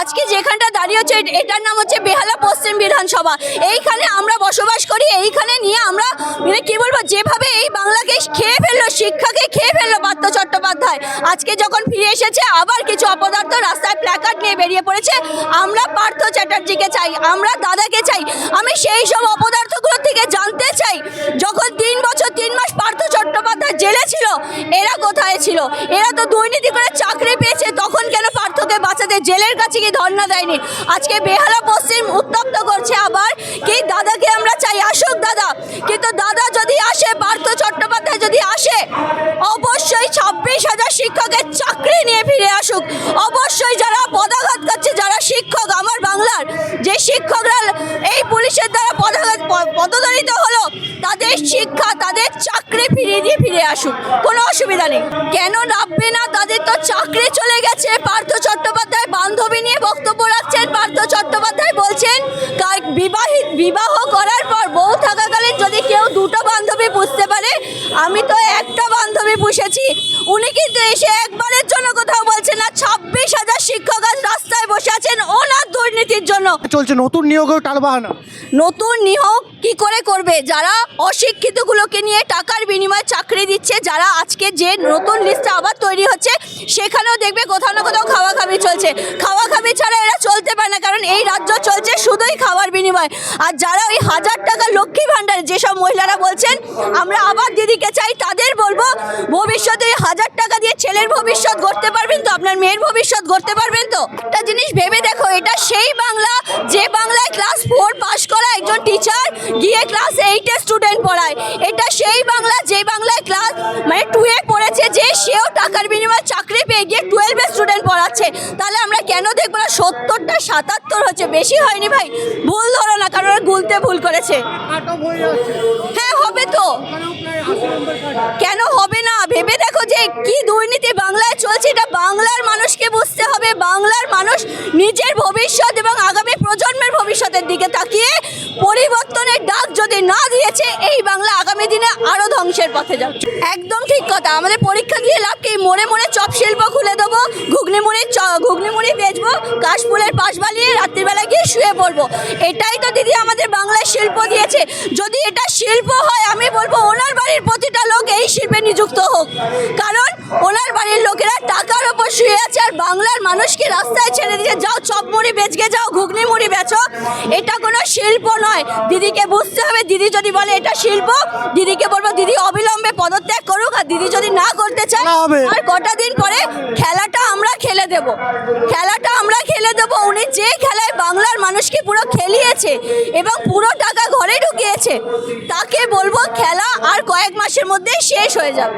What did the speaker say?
আজকে যেখানটা দাঁড়িয়ে হচ্ছে এটার নাম হচ্ছে বেহালা পশ্চিম বিধানসভা। এইখানে আমরা বসবাস করি, এইখানে নিয়ে আমরা মানে কি বলব, যেভাবে এই বাংলাকে খেয়ে ফেলল, শিক্ষাকে খেয়ে ফেলল পার্থ চট্টোপাধ্যায়, আজকে যখন ফিরে এসেছে, আবার কিছু অপদার্থ রাস্তায় প্ল্যাকার্ড নিয়ে বেরিয়ে পড়েছে, আমরা পার্থ চ্যাটার্জিকে চাই, আমরা দাদাকে চাই, আমি সেই সব অপদার্থগুলো থেকে জানতে চাই, যখন তিন বছর, তিন মাস পার্থ চট্টোপাধ্যায় জেলে ছিল, এরা কোথায় ছিল? এরা তো দুর্নীতি করে চাকরি পেয়েছে বাঁচাতে জেলের কাছে কি ধর্ণা দেয়নি। আজকে বেহালা পশ্চিম উত্তপ্ত করছে আবার। কি দাদাকে আমরা চাই? আসুক দাদা। কিন্তু দাদা যদি আসে, পার্থ চট্টোপাধ্যায় যদি আসে, অবশ্যই ছাব্বিশ হাজার শিক্ষকের চাকরি নিয়ে ফিরে আসুক। অবশ্যই যারা পদাঘাত করছে, যারা শিক্ষক, আমার বাংলার যে শিক্ষকরা এই পুলিশের দ্বারা পদাঘাত পদদলিত হলো, তাদের শিক্ষা ফিরিয়ে দিয়ে ফিরে আসুক। কোনো অসুবিধা নেই। কেন নামবে না? তাদের তো চাকরি চলে গেছে। পার্থ চট্টোপাধ্যায় বান্ধবী নিয়ে বক্তব্য রাখছেন। পার্থ চট্টোপাধ্যায় বলছেন বিবাহিত বিবাহ করার পর বউ থাকাকালীন যদি কেউ দুটো বান্ধবী বুঝতে পারে আমি তো একটা বান্ধবী পুষেছি। উনি কিন্তু এসে একবারের জন্য কোথাও বলছেন না ছাব্বিশ হাজার শিক্ষক আজ রাস্তায় বসে আছেন ওনার দুর্নীতির জন্য। চলছে নতুন নিয়োগেও টালবাহানা। নতুন নিয়োগ কি করে করবে? যারা অশিক্ষিতগুলোকে নিয়ে টাকার দিচ্ছে, যারা আজকে যে নতুন লিস্টে আবার তৈরি হচ্ছে, সেখানেও দেখবে কোথাও না কোথাও খাওয়া খাবি চলছে। খাওয়া খাবি ছাড়া এরা চলতে পারে না, কারণ এই রাজ্য চলছে শুধুই খাওয়ার বিনিময়। আর যারা ওই হাজার টাকা লক্ষ্মী ভাণ্ডার, যেসব মহিলারা বলছেন, আমরা আবার দিদিকে চাই, তাদের বলব, ভবিষ্যতে ওই হাজার টাকা দিয়ে ছেলের ভবিষ্যৎ গড়তে পারবেন তো, আপনার মেয়ের ভবিষ্যৎ গড়তে পারবেন তো? একটা জিনিস ভেবে দেখো, এটা সেই বাংলা, যে বাংলায় ক্লাস ফোর পাশ করা একজন টিচার গিয়ে ক্লাস এইটে স্টুডেন্ট পড়ায়। এটা সেই বাংলা, যে বাংলায় ক্লাস মানে টুয়ে পড়েছে যে সেও টাকার বিনিময়ে চাকরি পেয়ে গিয়ে টুয়েলভে স্টুডেন্ট পড়াচ্ছে। তাহলে আমরা কেন দেখব না সত্তরটা সাতাত্তর হচ্ছে? বেশি হয়নি ভাই। ভুল ধরো না কারণ গুলতে ভুল করেছে। হ্যাঁ হবে তো। কেন হবে না? ভেবে দেখো যে কি দুর্নীতি বাংলায় চলছে এটা বাংলার মানুষকে বুঝতে হবে। বাংলার মানুষ নিজের ভবিষ্যৎ এবং আগামী প্রজন্মের ভবিষ্যতের দিকে তাকিয়ে পরিবর্তনের ডাক যদি না দিয়েছে এই বাংলা আগামী দিনে আরও ধ্বংসের পথে যাবে একদম ঠিক কথা, আমাদের পরীক্ষা দিয়ে লাভ কি? মোড়ে মোড়ে চপ শিল্প খুলে দেবো, ঘুগনি মুড়ি ঘুগনি মুড়ি বেচবো, কাশফুলের পাশ বালিয়ে রাত্রিবেলা গিয়ে শুয়ে পড়ব। এটাই তো দিদি আমাদের বাংলায় শিল্প দিয়েছে। যদি এটা শিল্প হয়, আমি বলব, ওনার বাড়ির প্রতিটা লোক এই শিল্পে নিযুক্ত হোক কারণ ওনার বাড়ির লোকেরা টাকার ওপর শুয়ে আছে আর বাংলার মানুষকে রাস্তায় ছেড়ে দিয়ে যাও চপ মুড়ি বেচকে যাও ঘুগনি মুড়ি বেচো। এটা কোনো শিল্প নয়। দিদিকে বুঝতে হবে দিদি যদি বলে এটা শিল্প দিদিকে বলব দিদি অবিলম্বে পদত্যাগ করুক আর দিদি যদি না করতে চায় আর কটা দিন পরে খেলাটা আমরা খেলে দেব। খেলাটা আমরা খেলে দেব। উনি যে খেলায় বাংলার মানুষকে পুরো খেলিয়েছে এবং পুরো টাকা ঘরে ঢুকিয়েছে তাকে বলব খেলা আর কয়েক মাসের মধ্যেই শেষ হয়ে যাবে।